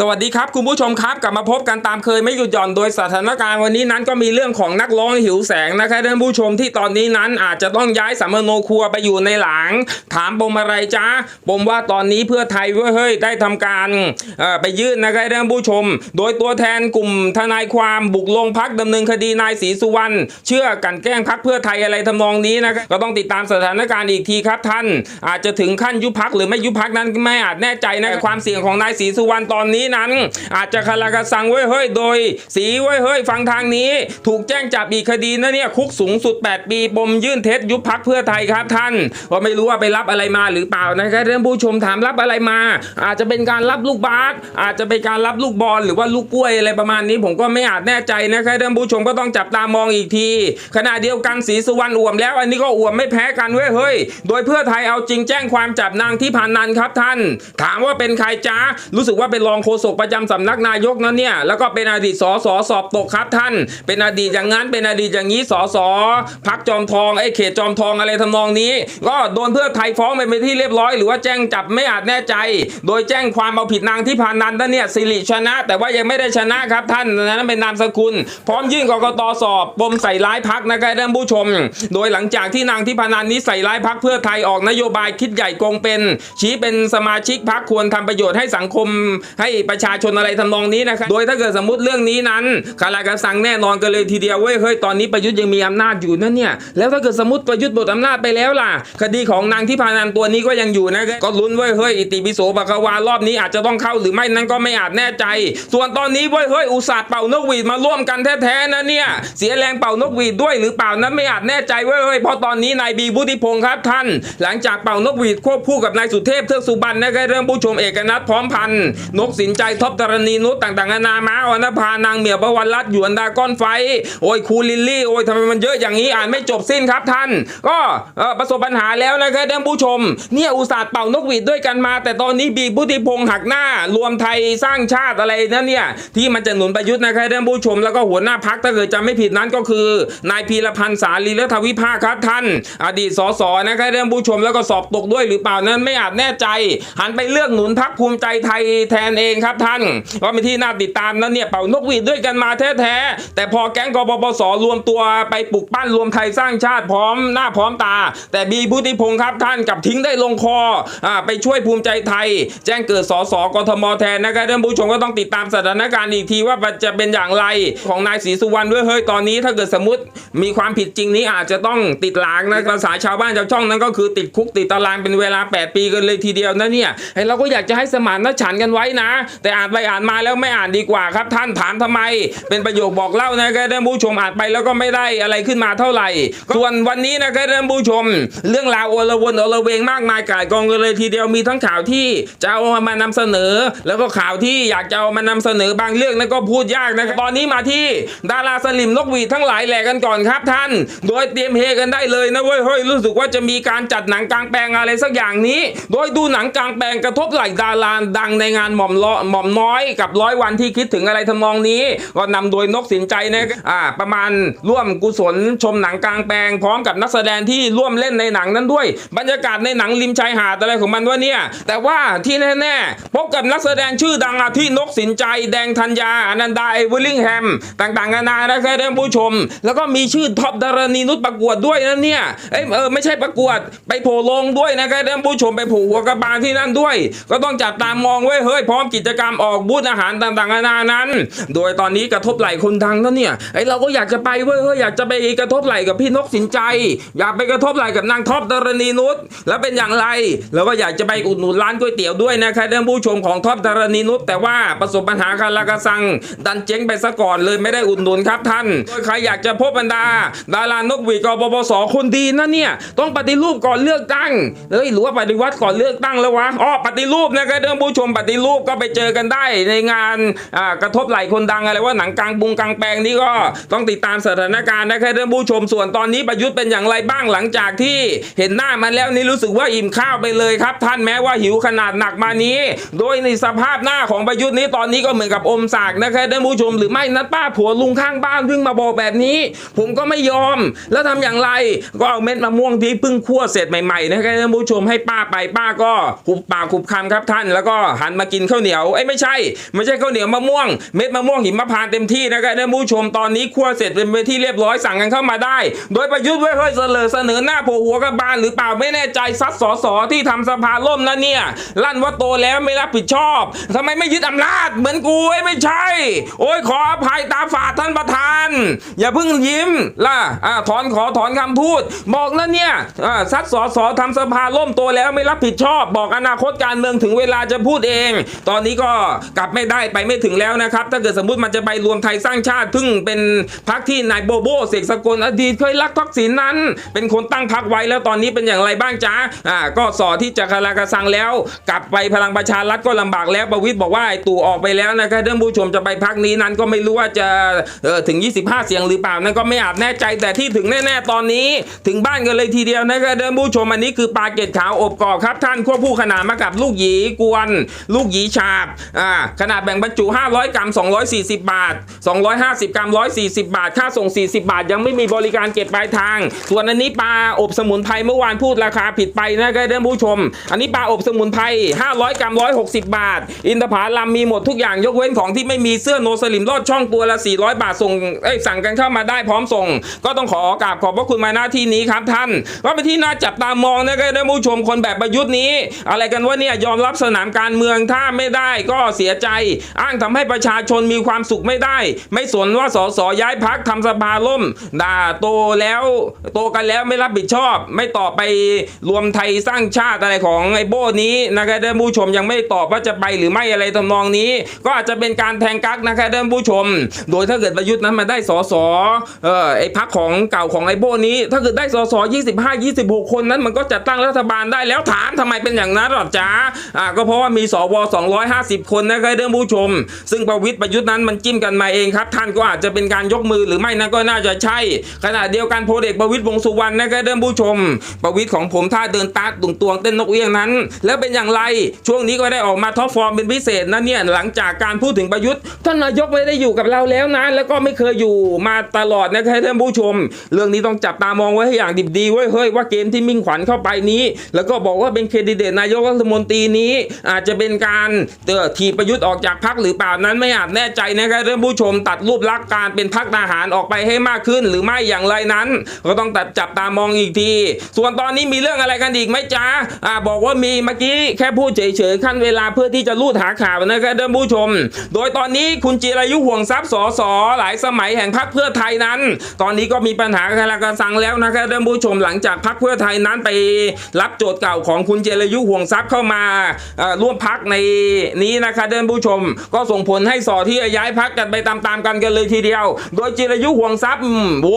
สวัสดีครับคุณผู้ชมครับกลับมาพบกันตามเคยไม่หยุดหย่อนโดยสถานการณ์วันนี้นั้นก็มีเรื่องของนักร้องหิวแสงนะครับท่านผู้ชมที่ตอนนี้นั้นอาจจะต้องย้ายสัมมโนครัวไปอยู่ในหลัง ถามปมอะไรจ้าปมว่าตอนนี้เพื่อไทยเฮ้ยได้ทำการไปยื่นนะครับท่านผู้ชม โดยตัวแทนกลุ่มทนายความบุกลงพักดำเนินคดีนายศรีสุวรรณเชื่อกันแกล้งพักเพื่อไทยอะไรทำนองนี้นะครับก็ต้องติดตามสถานการณ์อีกทีครับท่าน อาจจะถึงขั้นยุบพักหรือไม่ยุบพักนั้นไม่อาจแน่ใจนะความเสี่ยงของนายศรีสุวรรณตอนนี้นั้นอาจจะคาราคาซังเว้ยเฮ้ยโดย สีเว้ยเฮ้ยฟังทางนี้ ถูกแจ้งจับอีกคดีนะเนี่ยคุกสูงสุด 8 ปีปมยื่นเท็จยุบพักเพื่อไทยครับท่านก็ไม่รู้ว่าไปรับอะไรมาหรือเปล่านะครับท่านผู้ชมถามรับอะไรมา อาจจะเป็นการรับลูกบาสอาจจะเป็นการรับลูกบอลหรือว่าลูกกล้วยอะไรประมาณนี้ผมก็ไม่อาจแน่ใจนะครับท่านผู้ชมก็ต้องจับตามองอีกที ขณะเดียวกันสีสุวรรณอ่วมแล้ว อันนี้ก็อ่วมไม่แพ้กันเว้ยเฮ้ยโดยเพื่อไทยเอาจริงแจ้งความจับนางที่พันนันครับท่าน ถามว่าเป็นใครจ้ารู้สึกว่าเป็นรองฆษกประจำสำนักนายกนะเนี่ยแล้วก็เป็นอดีตสสสอบตกครับท่าน เป็นอดีตอย่างนั้นเป็นอดีตอย่างนี้สสพักจอมทองไอ้เขตจอมทองอะไรทำนองนี้ ก็โดนเพื่อไทยฟ้องไปเป็นที่เรียบร้อย หรือว่าแจ้งจับไม่อาจแน่ใจ โดยแจ้งความเอาผิดนางที่พานันนะเนี่ยสิริชนะ แต่ว่ายังไม่ได้ชนะครับท่านนั้นเป็นนามสกุล พร้อมยื่นกกตสอบปมใส่ร้ายพักนะครับท่านผู้ชม โดยหลังจากที่นางที่พานันนี้ใส่ร้ายพักเพื่อไทยออกนโยบายคิดใหญ่โกงเป็น ชี้เป็นสมาชิกพักควรทำประโยชน์ให้สังคมให้ประชาชนอะไรทำนองนี้นะครับโดยถ้าเกิดสมมติเรื่องนี้นั้นคาราคาซังแน่นอนกันเลยทีเดียวเว้ยเฮ้ยตอนนี้ประยุทธ์ยังมีอำนาจอยู่นั่นเนี่ยแล้วถ้าเกิดสมมติประยุทธ์หมดอำนาจไปแล้วล่ะ คดีของนางที่พานันตัวนี้ก็ยังอยู่นะก็ลุ้นเว้ยเฮ้ยอิติปิโสปะกวารอบนี้อาจจะต้องเข้าหรือไม่นั้นก็ไม่อาจแน่ใจ ส่วนตอนนี้เว้ยเฮ้ยอุตส่าห์เป่านกหวีดมาร่วมกันแท้ๆนะเนี่ยเสียแรงเป่านกหวีดด้วยหรือเปล่านั้นไม่อาจแน่ใจเว้ยเฮ้ยเพราะตอนนี้นายบีบุติพงศ์ครับท่าน หลังจากเป่านกหวีดควบคู่กับนายสุเทพเทือกสุบรรณนะครับเริ่มผู้ชมเอกนัทพร้อมพันธ์นกสินใจท็อปตรณีนุชต่างๆนานามาอนภานางเหมียวประวันรัตหยวนดาก้อนไฟ โอ้ยครูลิลลี่โอ้ยทำไมมันเยอะอย่างนี้อ่านไม่จบสิ้นครับท่าน ก็ประสบปัญหาแล้วนะครับท่านผู้ชม เนี่ยอุตส่าห์เป่านกหวีดด้วยกันมา แต่ตอนนี้บีบุติพงศ์หักหน้ารวมไทยสร้างชาติอะไรนะเนี่ยที่มันจะหนุนประยุทธ์นะครับท่านผู้ชม แล้วก็หัวหน้าพักถ้าเกิดจำไม่ผิดนั้นก็คือนายพีรพันธ์สาลีและทวิภาคครับ ท่าน อดีตสสนะครับท่านผู้ชมแล้วก็สอบตกด้วยหรือเปล่านั้นไม่อาจแน่ใจ หันไปเลือกหนุนพักภูมิใจไทยแทนเองครับท่านก็เป็นที่น่าติดตามนะเนี่ยเป่านกหวีดด้วยกันมาแท้ๆแต่พอแก๊งกบปสรวมตัวไปปลุกปั้นรวมไทยสร้างชาติพร้อมหน้าพร้อมตา แต่บีพุทธิพงศ์ครับท่านกลับทิ้งได้ลงคออ่าไปช่วยภูมิใจไทย แจ้งเกิดสสกทมแทนนะครับท่านผู้ชมก็ต้องติดตามสถานการณ์อีกทีว่าจะเป็นอย่างไรของนายศรีสุวรรณด้วยเฮ้ยตอนนี้ถ้าเกิดสมมติมีความผิดจริงนี้อาจจะต้องติดหลางนะภาษาชาวบ้านชาวช่องนั้นก็คือติดคุกติดตารางเป็นเวลา 8 ปีกันเลยทีเดียวนะเนี่ยไอ้เราก็อยากจะให้สมานฉันท์กันไว้นะแต่อ่านไปอ่านมาแล้วไม่อ่านดีกว่าครับ ท่านถามทำไม เป็นประโยคบอกเล่านะครับท่านผู้ชมอ่านไปแล้วก็ไม่ได้อะไรขึ้นมาเท่าไหร่ ส่วนวันนี้นะครับท่านผู้ชม เรื่องราวโอลวนโอลเวงมากมายกายกองเลยทีเดียวมีทั้งข่าวที่จะเอามานำเสนอ แล้วก็ข่าวที่อยากจะเอามานำเสนอบางเรื่องนั้นก็พูดยากนะครับตอนนี้มาที่ดาราสลิมนกหวีทั้งหลายแหล่กันก่อนครับท่าน โดยเตรียมเฮกันได้เลยนะเว้ยเฮ้ยรู้สึกว่าจะมีการจัดหนังกลางแปลงอะไรสักอย่างนี้ โดยดูหนังกลางแปลงกระทบไหล่ดาราดังในงานหม่อมล้อหม่อมน้อยกับร้อยวันที่คิดถึงอะไรทำนองนี้ ก็นำโดยนกสินใจนะอ่าประมาณร่วมกุศลชมหนังกลางแปลง พร้อมกับนักแสดงที่ร่วมเล่นในหนังนั้นด้วย บรรยากาศในหนังริมชายหาดอะไรของมันวะเนี่ย แต่ว่าที่แน่ๆพบกับนักแสดงชื่อดังอาที่นกสินใจแดงธัญญาอนันดาเอเวอร์ลิงแฮมต่างๆนานานะครับท่านผู้ชม แล้วก็มีชื่อท็อปดารณีนุชประกวดด้วยนะเนี่ยเอ้ยเออไม่ใช่ประกวดไปโผล่ลงด้วยนะครับท่านผู้ชมไปผูกหัวกระบาลที่นั่นด้วย ก็ต้องจับตามองไว้เฮ้ยพร้อมกิจกรรมออกบูธอาหารต่างๆนานานั้น โดยตอนนี้กระทบไหล่คนดังแล้วเนี่ยไอเราก็อยากจะไปเว้ยเฮ้ยอยากจะไปกระทบไหล่กับพี่นกสินใจ อยากไปกระทบไหล่กับนางท็อปดารณีนุชแล้วเป็นอย่างไรแล้วก็อยากจะไปอุดหนุนร้านก๋วยเตี๋ยวด้วยนะครับท่านผู้ชมของท็อปดารณีนุชแต่ว่าประสบปัญหาคาราคาซัง ดันเจ๊งไปซะก่อนเลยไม่ได้อุดหนุนครับท่านใครอยากจะพบบรรดา ดารานกหวีดกบปสคนดีนะเนี่ยต้องปฏิรูปก่อนเลือกตั้งเฮ้ยหรือว่าปฏิวัติก่อนเลือกตั้งแล้ววะอ๋อปฏิรูปนะครับท่านผู้ชมปฏิรูปก็ไปเจอกันได้ในงานกระทบไหล่คนดังอะไรว่าหนังกลางบุงกลางแปลงนี่ก็ต้องติดตามสถานการณ์นะครับท่านผู้ชมส่วนตอนนี้ประยุทธ์เป็นอย่างไรบ้างหลังจากที่เห็นหน้ามันแล้วนี่รู้สึกว่าอิ่มข้าวไปเลยครับ ท่านแม้ว่าหิวขนาดหนักมานี้ โดยในสภาพหน้าของประยุทธ์นี้ตอนนี้ก็เหมือนกับอมสากนะครับท่านผู้ชมหรือไม่นัดป้าผัวลุงข้างบ้านวิ่งมาบอกแบบนี้ ผมก็ไม่ยอม แล้วทำอย่างไรก็เอาเม็ดมะม่วงที่เพิ่งคั่วเสร็จใหม่ๆนะครับท่านผู้ชมให้ป้าไปป้าก็หุบปากหุบคำครับท่าน แล้วก็หันมากินข้าวเหนียวยวไอ้ไม่ใช่ ไม่ใช่ข้าวเหนียวมะม่วง เม็ดมะม่วงหิมพานต์เต็มที่นะครับท่านผู้ชมตอนนี้คั่วเสร็จเป็นที่เรียบร้อยสั่งกันเข้ามาได้ โดยประยุทธ์ไว้เฮ้ยเสนอเสนอหน้าโผล่หัวกับบานหรือเปล่าไม่แน่ใจซัดสอสอที่ทำสภาล่มนะเนี่ยลั่นว่าโตแล้วไม่รับผิดชอบทำไมไม่ยึดอำนาจเหมือนกูไอ้ไม่ใช่ โอ้ยขออภัยตาฝาดท่านประธาน อย่าเพิ่งยิ้มล่ะอ่าถอนขอถอนคำพูด บอกนะเนี่ยอ่าซัดสอสอทำสภาล่มโตแล้วไม่รับผิดชอบ บอกอนาคตการเมืองถึงเวลาจะพูดเอง ตอนนี้ก็กลับไม่ได้ไปไม่ถึงแล้วนะครับ ถ้าเกิดสมมติมันจะไปรวมไทยสร้างชาติเพิ่งเป็นพักที่นายโบโบเสกสกลอดีตเคยรักทักษิณนั้น เป็นคนตั้งพักไว้แล้วตอนนี้เป็นอย่างไรบ้างจ๊ะอ่าก็สอที่จะคาราคาซังแล้ว กลับไปพลังประชารัฐก็ลำบากแล้วประวิตยบอกว่าไอ้ตู่ออกไปแล้วนะครับท่านผู้ชมจะไปพักนี้นั้นก็ไม่รู้ว่าจะเออถึง 25 เสียงหรือเปล่านั่นก็ไม่อาจแน่ใจแต่ที่ถึงแน่ๆตอนนี้ถึงบ้านกันเลยทีเดียวนะครับท่านผู้ชมอันนี้คือปลาเกตขาวอบกรอบครับ ท่านควบคู่ขนาดมากับลูกหยีกวน ลูกหยีฉาบอ่าขนาดแบ่งบรรจุ 500 กรัม 240 บาท 250 กรัม 140 บาท ค่าส่ง 40 บาท ยังไม่มีบริการเก็บปลายทาง ส่วนอันนี้ปลาอบสมุนไพรเมื่อวานพูดราคาผิดไปนะครับท่านผู้ชม อันนี้ปลาอบสมุนไพร 500 กรัม 160 บาท อินทผลัมมีหมดทุกอย่างยกเว้นของที่ไม่มีเสื้อโนสลิมลอดช่องตัวละ 400 บาทส่งเอ้ยสั่งกันเข้ามาได้พร้อมส่ง ก็ต้องขอกราบขอบพระคุณมาหน้าที่นี้ครับท่านก็เป็นที่น่าจับตามองนะครับท่านผู้ชมคนแบบประยุทธ์นี้ อะไรกันว่าเนี่ยยอมรับสนามการเมืองถ้าไม่ได้ก็เสียใจ อ้างทำให้ประชาชนมีความสุขไม่ได้ ไม่สนว่าสสย้ายพักทำสภาล่ม ด่าโตแล้วโตกันแล้วไม่รับผิดชอบ ไม่ตอบไปรวมไทยสร้างชาติอะไรของไอ้โบ้นี้นะครับท่านผู้ชมยังไม่ตอบว่าจะไปหรือไม่อะไรทำนองนี้ ก็อาจจะเป็นการแทงกักนะครับท่านผู้ชม โดยถ้าเกิดประยุทธ์นั้นมาได้สสเออไอ้พักของเก่าของไอ้โบ้นี้ ถ้าเกิดได้สส25 26 คนนั้นมันก็จะตั้งรัฐบาลได้แล้วถามทำไมเป็นอย่างนั้นหรอจ๊ะอ่าก็เพราะว่ามีสว50 คนนะครับท่านผู้ชม ซึ่งประวิตรประยุทธ์นั้นมันจิ้มกันมาเองครับ ท่านก็อาจจะเป็นการยกมือหรือไม่นั่นก็น่าจะใช่ ขณะเดียวกันโพลเอกประวิตรวงสุวรรณนะครับท่านผู้ชม ประวิตรของผมท่าเดินตาตุงตวงเต้นนกเอี้ยงนั้น แล้วเป็นอย่างไรช่วงนี้ก็ได้ออกมาท็อปฟอร์มเป็นพิเศษนะเนี่ยหลังจากการพูดถึงประยุทธ์ท่านนายกไม่ได้อยู่กับเราแล้วนะ แล้วก็ไม่เคยอยู่มาตลอดนะครับท่านผู้ชม เรื่องนี้ต้องจับตามองไว้ให้อย่างดิบดีไว้เฮ้ยว่าเกมที่มิ่งขวัญเข้าไปนี้ แล้วก็บอกว่าเป็นแคนดิเดตนายกรัฐมนตรีนี้ อาจจะเป็นการเอ่อถีประยุทธ์ออกจากพรรคหรือเปล่านั้นไม่อาจแน่ใจนะครับท่านผู้ชมตัดรูปลักษณ์การเป็นพรรคทหารออกไปให้มากขึ้น หรือไม่อย่างไรนั้น ก็ต้องตัดจับตามองอีกที ส่วนตอนนี้มีเรื่องอะไรกันอีกไหมจ๊ะอ่าบอกว่ามีเมื่อกี้แค่พูดเฉยๆขั้นเวลาเพื่อที่จะรูดหาข่าวนะครับท่านผู้ชม โดยตอนนี้คุณจิรายุห่วงทรัพย์สสหลายสมัยแห่งพรรคเพื่อไทยนั้น ตอนนี้ก็มีปัญหาคาราคาซังแล้วนะครับท่านผู้ชมหลังจากพรรคเพื่อไทยนั้นไปรับโจทย์เก่าของคุณเจรยุห่วงทรัพย์เข้ามาร่วมพักในนี้นะครับท่านผู้ชม ก็ส่งผลให้สอที่ย้ายพักกันไปตามๆกันกันเลยทีเดียว โดยจิรยุห่วงทรัพย์โว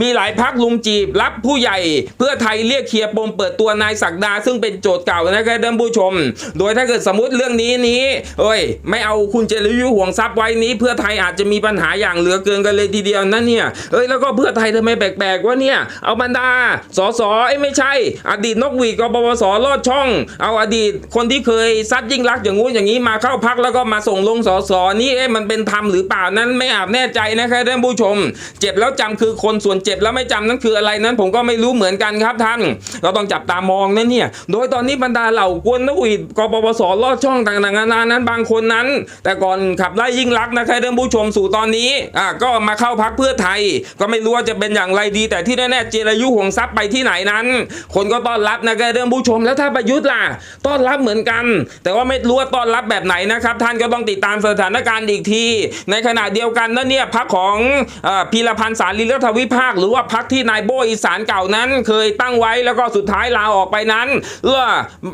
มีหลายพักลุงจีบรับผู้ใหญ่ เพื่อไทยเรียกเคลียร์ปมเปิดตัวนายศักดา ซึ่งเป็นโจทย์เก่านะครับท่านผู้ชม โดยถ้าเกิดสมมติเรื่องนี้นี้เอ้ย ไม่เอาคุณจริญยุห่วงทรัพย์ไว้นี้ เพื่อไทยอาจจะมีปัญหาอย่างเหลือเกินกันเลยทีเดียวนั่นเนี่ยเอ้ยแล้วก็เพื่อไทยทำไมแปลกๆว่าเนี่ยเอาบรรดาสสไอ้ไม่ใช่ อดีตนกหวีกบปสลอดช่อง เอาอดีตคนที่เคยซัดยิ่งรักอย่างงู้นอย่างนี้มาเข้าพักแล้วก็มาส่งลงสสนี่เอ๊ะมันเป็นธรรมหรือเปล่านั้นไม่อาจแน่ใจนะครับท่านผู้ชม เจ็บแล้วจำคือคนส่วนเจ็บแล้วไม่จำนั้นคืออะไรนั้น ผมก็ไม่รู้เหมือนกันครับท่าน เราต้องจับตามองนะเนี่ย โดยตอนนี้บรรดาเหล่ากวนนกหวีดกปปสลอดช่องต่างๆนานานั้นบางคนนั้น แต่ก่อนขับไล่ยิ่งรักนะครับท่านผู้ชมสู่ตอนนี้อะก็มาเข้าพักเพื่อไทย ก็ไม่รู้ว่าจะเป็นอย่างไรดี แต่ที่แน่ๆเจรายุห่วงทรัพย์ไปที่ไหนนั้น คนก็ต้อนรับนะครับท่านผู้ชมแล้วถ้าประยุทธ์ล่ะต้อนรับเหมือนกัน แต่ว่าไม่รู้ว่าต้อนรับแบบไหนนะครับ ท่านก็ต้องติดตามสถานการณ์อีกที ในขณะเดียวกันนะเนี่ยพักของอพีรพันธ์สารีรัฐวิภาค หรือว่าพักที่นายโบอีสานเก่านั้นเคยตั้งไว้แล้วก็สุดท้ายลาออกไปนั้นเออ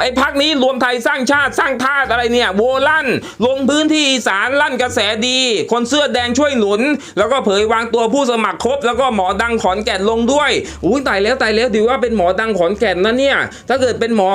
ไอ้พักนี้รวมไทยสร้างชาติสร้างทาสอะไรเนี่ยโวลั่น ลงพื้นที่อีสานลั่นกระแสดี คนเสื้อแดงช่วยหนุน แล้วก็เผยวางตัวผู้สมัครครบ แล้วก็หมอดังขอนแก่นลงด้วยอุ้ยตายแล้วตายแล้วถือว่าเป็นหมอดังขอนแก่นนะเนี่ยถ้าเกิดเป็นหมอ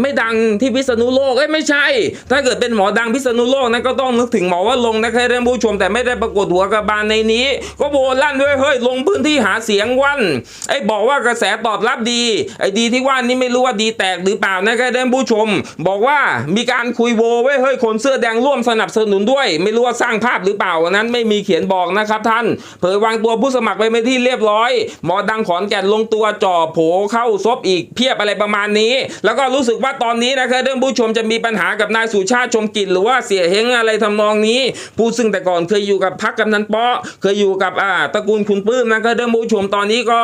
ไม่ดังที่พิษณุโลกเอ้ยไม่ใช่ ถ้าเกิดเป็นหมอดังพิษณุโลกนั้นก็ต้องนึกถึงหมอว่าลงนะครับท่านผู้ชมแต่ไม่ได้ปรากฏหัวกระบาลในนี้ ก็โบลั่นด้วยเฮ้ยลงพื้นที่หาเสียงวันไอ้บอกว่ากระแสตอบรับดีไอ้ดีที่ว่านี่ไม่รู้ว่าดีแตกหรือเปล่านะครับท่านผู้ชม บอกว่ามีการคุยโวไว้เฮ้ยคนเสื้อแดงร่วมสนับสนุนด้วย ไม่รู้ว่าสร้างภาพหรือเปล่านนั้นไม่มีเขียนบอกนะครับท่าน เผยวางตัวผู้สมัครไปไม่ที่เรียบร้อย หมอดังขอนแก่นลงตัวจ่อโผเข้าซบอีกเพียบอะไรประมาณนี้ แล้วก็รู้สึกว่าตอนนี้นะครับท่านผู้ชมจะมีปัญหากับนายสุชาติชมกิจหรือว่าเสียเฮงอะไรทำนองนี้ ผู้ซึ่งแต่ก่อนเคยอยู่กับพักกำนันเปาะเคยอยู่กับอ่าตระกูลคุณปื้มนะครับท่านผู้ชมตอนนี้ก็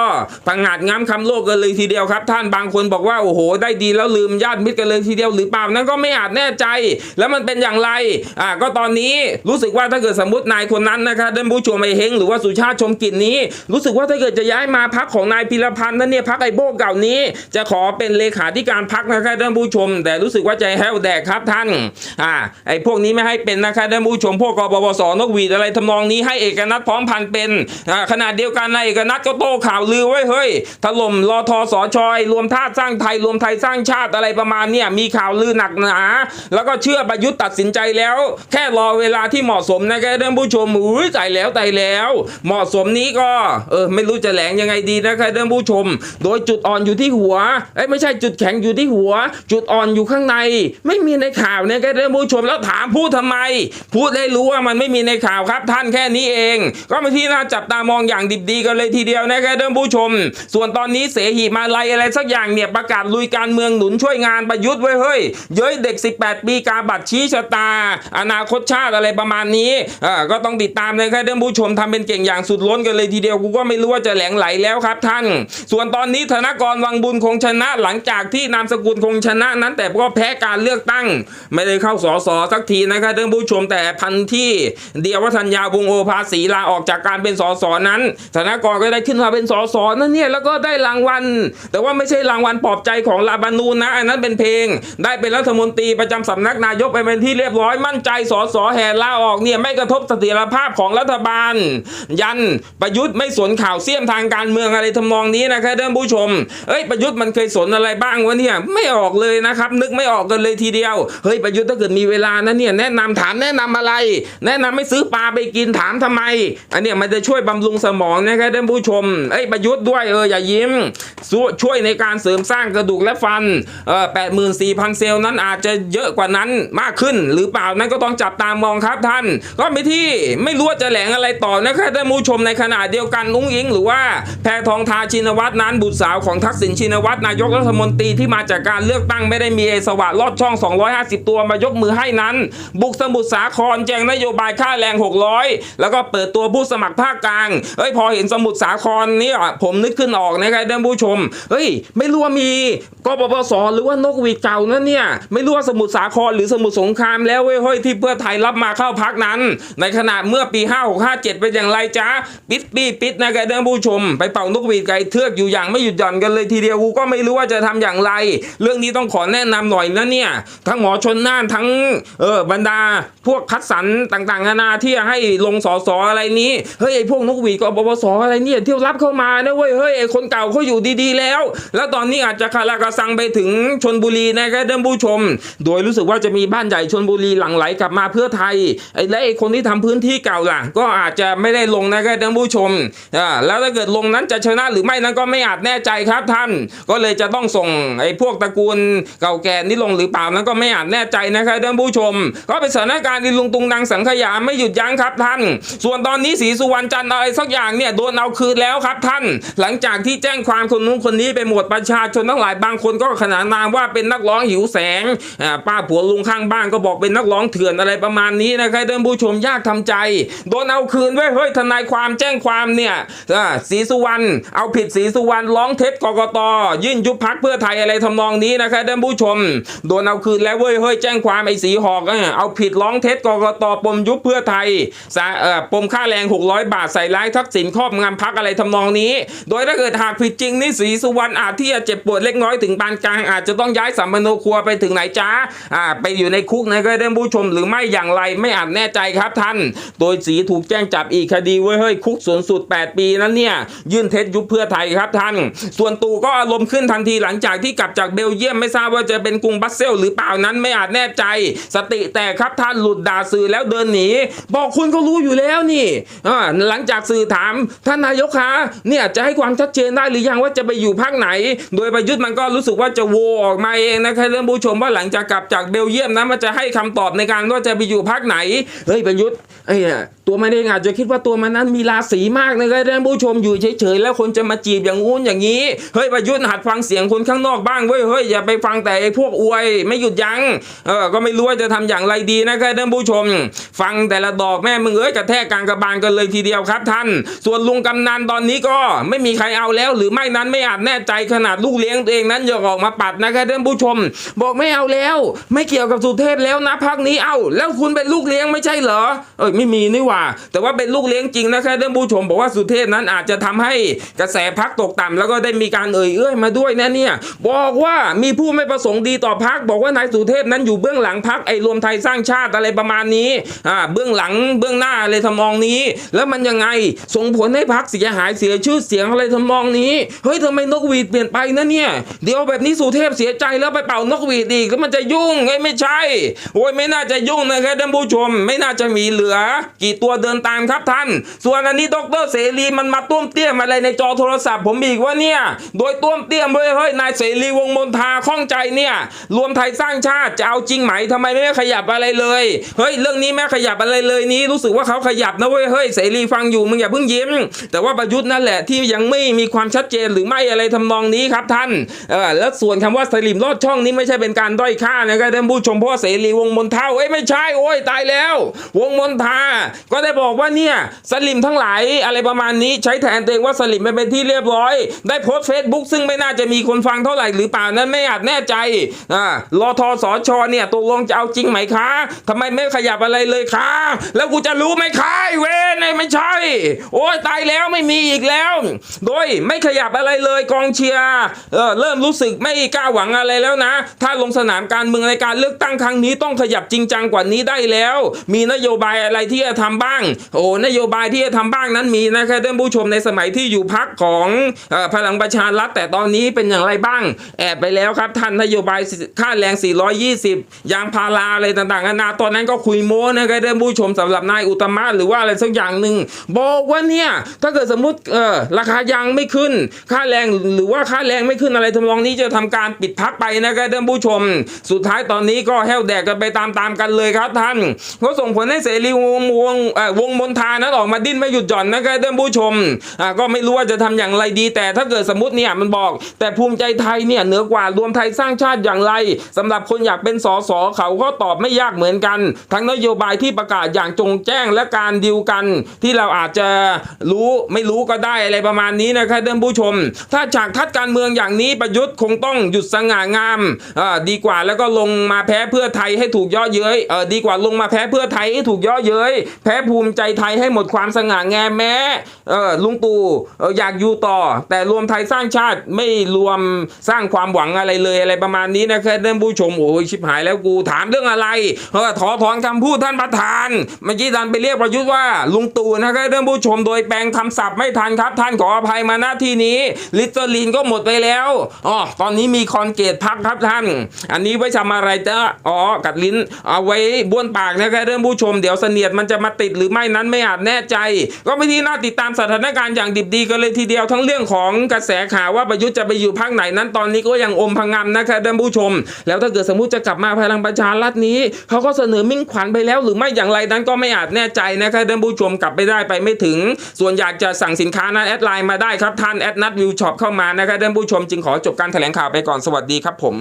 พังงาดง้ำคำโลกกันเลยทีเดียวครับ ท่านบางคนบอกว่าโอ้โห ได้ดีแล้วลืมญาติมิตรกันเลยทีเดียวหรือเปล่านั้นก็ไม่อาจแน่ใจ แล้วมันเป็นอย่างไรอ่าก็ตอนนี้รู้สึกว่าถ้าเกิดสมมตินายคนนั้นนะครับท่านผู้ชมไอเฮงหรือว่าสุชาติชมกิจนี้ รู้สึกว่าถ้าเกิดจะย้ายมาพักของนายพิรพันธ์นั่นเนี่ยพักไอโบกเก่านี้ จะขอเป็นเลขาธิการพักนะครับท่านผู้ชม แต่รู้สึกว่าใจแห้วแดกครับท่านอ่าไอ้พวกนี้ไม่ให้เป็นนะครับท่านผู้ชมพวกกบพสนกหวีดอะไรทำนองนี้ให้เอกนัทพร้อมพันเป็นอ่าขนาดเดียวกันนายเอกนัทก็โต้ข่าวลือไว้เฮ้ยถล่มรอทอสอชอยรวมท่าสร้างไทยรวมไทยสร้างชาติอะไรประมาณเนี่ยมีข่าวลือหนักหนาแล้วก็เชื่อประยุทธ์ตัดสินใจแล้ว แค่รอเวลาที่เหมาะสมนะครับท่านผู้ชมอุ้ยใจแล้วใจแล้ว เหมาะสมนี้ก็เออไม่รู้จะแหลงยังไงดีนะครับท่านผู้ชม โดยจุดอ่อนอยู่ที่หัวเอ้ยไม่ใช่จุดแข็งอยู่ที่หัว จุดอ่อนอยู่ข้างใน ไม่มีในข่าวเนี่ยครับท่านผู้ชมแล้วถามพูดทำไม พูดได้รู้ว่ามันไม่มีในข่าวครับท่านแค่นี้เอง ก็เป็นที่น่าจับตามองอย่างดิบดีกันเลยทีเดียวนะครับท่านผู้ชม ส่วนตอนนี้เสหิมาลัยอะไรสักอย่างเนี่ยประกาศลุยการเมืองหนุนช่วยงานประยุทธ์ไว้เฮ้ย เย้ยเด็ก 18 ปีกาบัตรชี้ชะตา อนาคตชาติอะไรประมาณนี้อ่าก็ต้องติดตามนะครับท่านผู้ชมทำเป็นเก่งอย่างสุดล้นกันเลยทีเดียวกูก็ไม่รู้ว่าจะแหลงไหลแล้วครับท่าน ส่วนตอนนี้ธนกรวังบุญคงชนะหลังจากที่นามสกุลคงชนะนั้นแต่ก็แพ้การเลือกตั้งไม่ได้เข้าสอสอสักทีนะครับท่านผู้ชมแต่พันที่เดียววัฒนยาวงโอภาสีลาออกจากการเป็นสอสอนั้นธนกรก็ได้ขึ้นมาเป็นสอสอนั่นเนี่ยแล้วก็ได้รางวัล แต่ว่าไม่ใช่รางวัลปลอบใจของลาบานูนนะอันนั้นเป็นเพลง ได้เป็นรัฐมนตรีประจำสำนักนายกไปเป็นที่เรียบร้อยมั่นใจสอสอแห่ลาออกเนี่ยไม่กระทบเสถียรภาพของรัฐบาล ยันประยุทธ์ไม่สนข่าวเสี้ยมทางการเมืองอะไรทำนองนี้นะครับท่านผู้ชมเอ้ยประยุทธ์มันเคยสนอะไรบ้างวะเนี่ยไม่ออกเลยนะครับ นึกไม่ออกกันเลยทีเดียวเฮ้ยประยุทธ์าเกิดมีเวลานะเนี่ยแนะนำถามแนะนำอะไร แนะนำไม่ซื้อปลาไปกินถามทำไม อันเนี้ยมันจะช่วยบำรุงสมองนะครับท่านผู้ชมเอ้ยประยุทธ์ด้วยเอออย่ายิ้ม ช่วยในการเสริมสร้างกระดูกและฟันเออแปดหมื่นสี่พันเซลล์นั้นอาจจะเยอะกว่านั้นมากขึ้น หรือเปล่านั้นก็ต้องจับตามองครับท่าน ก็ไม่ที่ไม่รู้ว่าจะแหลงอะไรต่อนะครับท่านผู้ชมในขณะเดียวกันนุ้งอิง หรือว่าแพทองทาชินวัตรนั้นบุตรสาวของทักษิณชินวัตรนายกรัฐมนตรีที่มาจากการเลือกตั้งไม่ได้มีเอสวะลอดช่อง 250 ตัวมายยกมือให้นั้น บุกสมุทรสาครแจงนโยบายค่าแรง 600 แล้วก็เปิดตัวผู้สมัครภาคกลางเอ้ยพอเห็นสมุทรสาครเนี่ยผมนึกขึ้นออกนะครับท่านผู้ชมเฮ้ย ไม่รู้ว่ามีกปปสหรือว่านกหวีดเก่านั่นเนี่ยไม่รู้ว่าสมุทรสาครหรือสมุทรสงครามแล้วเว้ยเฮ้ยที่เพื่อไทยรับมาเข้าพักนั้น ในขณะเมื่อปี 5657 เป็นอย่างไรจ๊ะปิดปีปิดนะครับท่านผู้ชม ไปเป่านกหวีดไก่เทือกอยู่อย่างไม่หยุดหย่อนกันเลยทีเดียวกูก็ไม่รู้ว่าจะทำอย่างไร เรื่องนี้ต้องขอแนะนำหน่อยนะเนี่ยทั้งหมอชนน่านทั้งเออบรรดาพวกคัดสรรต่างๆนานาที่ให้ลงสอสออะไรนี้เฮ้ยไอ้พวกนกหวีดกบปสอะไรเนี่ยเที่ยวรับเข้ามานะเว้ยเฮ้ยไอ้คนเก่าเขาอยู่ดีๆแล้ว แล้วตอนนี้อาจจะคาราคาซังไปถึงชนบุรีนะครับท่านผู้ชม โดยรู้สึกว่าจะมีบ้านใหญ่ชนบุรีหลั่งไหลกลับมาเพื่อไทยไอ้และไอ้คนที่ทำพื้นที่เก่าล่ะ ก็อาจจะไม่ได้ลงนะครับท่านผู้ชมอ่าแล้วถ้าเกิดลงนั้นจะชนะหรือไม่นั้นก็ไม่อาจแน่ใจครับท่าน ก็เลยจะต้องส่งไอ้พวกตระกูลเก่าแก่นี่ลงหรือเปล่านั้นก็ไม่อาจแน่ใจนะครับท่านผู้ชม ก็เป็นสถานการณ์ที่ลุงตุงนางสังขยาไม่หยุดยั้งครับท่าน ส่วนตอนนี้ศรีสุวรรณจันทร์อะไรสักอย่างเนี่ยโดนเอาคืนแล้วครับท่าน หลังจากที่แจ้งความคนนู้นคนนี้ไปหมดประชาชนทั้งหลายบางคนก็ขนานนามว่าเป็นนักร้องหิวแสงป้าผัวลุงข้างบ้านก็บอกเป็นนักร้องเถื่อนอะไรประมาณนี้นะครับท่านผู้ชมยากทำใจ โดนเอาคืนไว้ยเฮ้ยทนายความแจ้งความเนี่ยอ่าศรีสุวรรณเอาผิดศรีสุวรรณร้องเท็จกกตยื่นยุบพักเพื่อไทยอะไรทำนองนี้นะครับท่านผู้ชม โดนเอาคืนแล้วเว้ยเฮ้ยแจ้งความไอ้สีหอกอะเอาผิดร้องเท็จกกตปมยุบเพื่อไทยปมค่าแรง 600 บาทใส่ร้ายทักษิณครอบงำพักอะไรทำนองนี้ โดยถ้าเกิดหากผิดจริงนี่ศรีสุวรรณอาจที่จะเจ็บปวดเล็กน้อยถึงปานกลางอาจจะต้องย้ายสัมมโนครัวไปถึงไหนจ้าไปอยู่ในคุกนะครับท่านผู้ชมหรือไม่อย่างไรไม่อาจแน่ใจครับท่าน โดยสีถูกแจ้งจับอีกคดีเว้เฮ้ยคุกสูงสุด 8 ปีนั้นเนี่ยยื่นเท็จยุบเพื่อไทยครับท่าน ส่วนตู่ก็อารมณ์ขึ้นทันทีหลังจากที่กลับจากเบลเยียมไม่ทราบว่าจะเป็นกรุงบัสเซลหรือเปล่านั้นไม่อาจแน่ใจ สติแต่ครับท่านหลุดด่าสื่อแล้วเดินหนี บอกคุณก็รู้อยู่แล้วนี่หลังจากสื่อถามท่านนายกคะเนี่ยจะให้ความชัดเจนได้หรือยังว่าจะไปอยู่ภาคไหน โดยประยุทธ์มันก็รู้สึกว่าจะโวออกมาเองนะครับท่านผู้ชมว่าหลังจากกลับจากเบลเยียมนะมันจะให้คำตอบในการว่าจะไปอยู่ภาคไหนเฮ้ยประยุทธ์ไอ้เนี่ยตัวมันเองอาจจะคิดว่าตัวมันนั้นมีราศีมากนะครับท่านผู้ชมอยู่เฉยๆแล้วคนจะมาจีบอย่างงู้นอย่างนี้เฮ้ยประยุทธ์หัดฟังเสียงคนข้างนอกบ้างเว้ยเฮ้ยอย่าไปฟังแต่ไอ้พวกอวยไม่หยุดยัง้งเออก็ไม่รู้ว่าจะทำอย่างไรดีนะครับท่านผู้ชม ฟังแต่ละดอกแม่มึงเอ้ยกระแทกกลางกระบาลกันเลยทีเดียวครับท่าน ส่วนลุงกำนันตอนนี้ก็ไม่มีใครเอาแล้ว หรือไม่นั้นไม่อาจแน่ใจขนาดลูกเลี้ยงตัวเองนั้นยังออกมาปัดนะครับท่านผู้ชม บอกไม่เอาแล้ว ไม่เกี่ยวกับสุเทพแล้วนะพักนี้เอ้าแล้วคุณเป็นลูกเลี้ยงไม่ใช่เหรอเอ้ยไม่มีนี่หว่า แต่ว่าเป็นลูกเลี้ยงจริงนะครับท่านผู้ชม บอกว่าสุเทพนั้นอาจจะทำให้กระแสพักตกต่ำแล้วก็ได้มีการเอ่ยเอื้อยมาด้วยนะเนี่ยบอกว่ามีผู้ไม่ประสงค์ดีต่อพักบอกว่านายสุเทพนั้นอยู่เบื้ององหลังพักไอ้รวมไทยสร้างชาติอะไรประมาณนี้อ่าเบื้องหลังเบื้องหน้าอะไรทำนองนี้ แล้วมันยังไงส่งผลให้พักเสียหายเสียชื่อเสียงอะไรทำนองนี้เฮ้ยทำไมนกหวีดเปลี่ยนไปนะเนี่ยเดี๋ยวแบบนี้สุเทพเสียใจแล้วไปเป่านกหวีดอีกแล้วมันจะยุ่งไงไม่ใช่โอ้ยไม่น่าจะยุ่งนะครับท่านผู้ชม ไม่น่าจะมีเหลือ กี่ตัวเดินตามครับท่าน ส่วนอันนี้ดรเสรีมันมาต้วมเตี้ยมอะไรในจอโทรศัพท์ผมอีกว่าเนี่ยโดยต้วมเตี้ยมเลยเฮ้ยนายเสรีวงมนทาข้องใจเนี่ยรวมไทยสร้างชาติจะเอาจริงไหมทำไมไม่ขยับอะไรเลยเฮ้ยเรื่องนี้แม่ขยับอะไรเลยนี้ รู้สึกว่าเขาขยับนะเว้ยเฮ้ยเสรีฟังอยู่มึงอย่าเพิ่งยิ้ม แต่ว่าประยุทธ์นั่นแหละที่ยังไม่มีความชัดเจนหรือไม่อะไรทำนองนี้ครับท่านเออแล้วส่วนคำว่าสลิมลอดช่องนี้ไม่ใช่เป็นการด้อยค่านะครับท่านผู้ชมเพราะเสรีวงมนทาเอ้ยไม่ใช่โอ้ยตายแล้ว วงมนทา ก็ได้บอกว่าเนี่ยสลิมทั้งหลายอะไรประมาณนี้ใช้แทนตัวเองว่าสลิมไม่เป็นที่เรียบร้อย ได้โพสเฟซบุ๊กซึ่งไม่น่าจะมีคนฟังเท่าไหร่หรือเปล่านั้นไม่อาจแน่ใจอ่ารอทอสอชอเนี่ยตกลงจะเอาจริงไหมคะทำไมไม่ขยับอะไรเลยคะ แล้วกูจะรู้ไหมคะไอ้เวนไม่ใช่ โอ้ยตายแล้วไม่มีอีกแล้ว โดยไม่ขยับอะไรเลยกองเชียร์เออเริ่มรู้สึกไม่กล้าหวังอะไรแล้วนะ ถ้าลงสนามการเมืองในการเลือกตั้งครั้งนี้ต้องขยับจริงจังกว่านี้ได้แล้ว มีนโยบายอะไรที่จะทำบ้าง โอ้นโยบายที่จะทำบ้างนั้นมีนะครับท่านผู้ชมในสมัยที่อยู่พักของอพลังประชารัฐแต่ตอนนี้เป็นอย่างไรบ้าง แอบไปแล้วครับท่านนโยบายค่าแรง 420ยางพาราอะไรต่างๆนานาตอนนั้นก็คุยโม้นะครับท่านผู้ชมสำหรับนายอุตมะหรือว่าอะไรสักอย่างหนึ่งบอกว่าเนี่ยถ้าเกิดสมมติเออราคายางไม่ขึ้น ค่าแรงหรือว่าค่าแรงไม่ขึ้นอะไรทำนองนี้จะทำการปิดพักไปนะครับท่านผู้ชม สุดท้ายตอนนี้ก็แห้วแดกกันไปตามๆกันเลยครับท่านก็ส่งผลให้เสรีวงวงเอ่อวงมนทานั้นออกมาดิ้นไม่หยุดหย่อนนะครับท่านผู้ชมอ่าก็ไม่รู้ว่าจะทำอย่างไรดี แต่ถ้าเกิดสมมติเนี่ยมันบอก แต่ภูมิใจไทยเนี่ยเหนือกว่ารวมไทยสร้างชาติอย่างไรสำหรับคนอยากเป็นสสสเขาก็ตอบไม่ยากเหมือนกัน ทั้งนโยบายที่ประกาศอย่างจงแจ้งและการดิวกัน ที่เราอาจจะรู้ไม่รู้ก็ได้อะไรประมาณนี้นะครับท่านผู้ชม ถ้าฉากทัดการเมืองอย่างนี้ประยุทธ์คงต้องหยุดสง่างามดีกว่าแล้วก็ลงมาแพ้เพื่อไทยให้ถูกย่อเย้ยเออดีกว่าลงมาแพ้เพื่อไทยให้ถูกย่อเย้ยแพ้ภูมิใจไทยให้หมดความสง่างามแม้เออลุงตู่อออยากอยู่ต่อ แต่รวมไทยสร้างชาติไม่รวมสร้างความหวังอะไรเลยอะไรประมาณนี้นะครับท่านผู้ชมโอ้ยชิบหายแล้วกูถามเรื่องอะไรเออถอถอนคำพูดท่านประธาน เมื่อกี้ดันไปเรียกประยุทธ์ว่าลุงตู่นะครับท่านผู้ชมโดยแปลงคำศัพท์ไม่ทันครับ ท่านขออภัยมาณที่นี้ ลิตเตอรีนก็หมดไปแล้วอ๋อตอนนี้มีคอนเกตพักครับท่าน อันนี้ไว้ทำอะไรจ้ะอ๋อกัดลิ้นเอาไว้บ้วนปากนะครับท่านผู้ชมเดี๋ยวเสนียดมันจะมาติดหรือไม่นั้นไม่อาจแน่ใจ ก็ไม่ที่น่าติดตามสถานการณ์อย่างดิบดีกันเลยทีเดียวทั้งเรื่องของกระแสข่าวว่าประยุทธ์จะไปอยู่พักไหนนั้นตอนนี้ก็ยังอมพะงำนะครับท่านผู้ชม แล้วถ้าเกิดสมมติจะกลับมาพลังประชารัฐนี้เขาก็เสนอมิ่งขวัญไปแล้ว หรือไม่อย่างไรนั้นก็ไม่อาจแน่ใจนะครับท่านผู้ชมกลับไปได้ไปไม่ถึง ส่วนอยากจะสั่งสินค้านั้นแอดไลน์มาได้ครับท่านแอดนัทวิวช็อปเข้ามานะครับท่านผู้ชมจึงขอจบการแถลงข่าวไปก่อนสวัสดีครับผม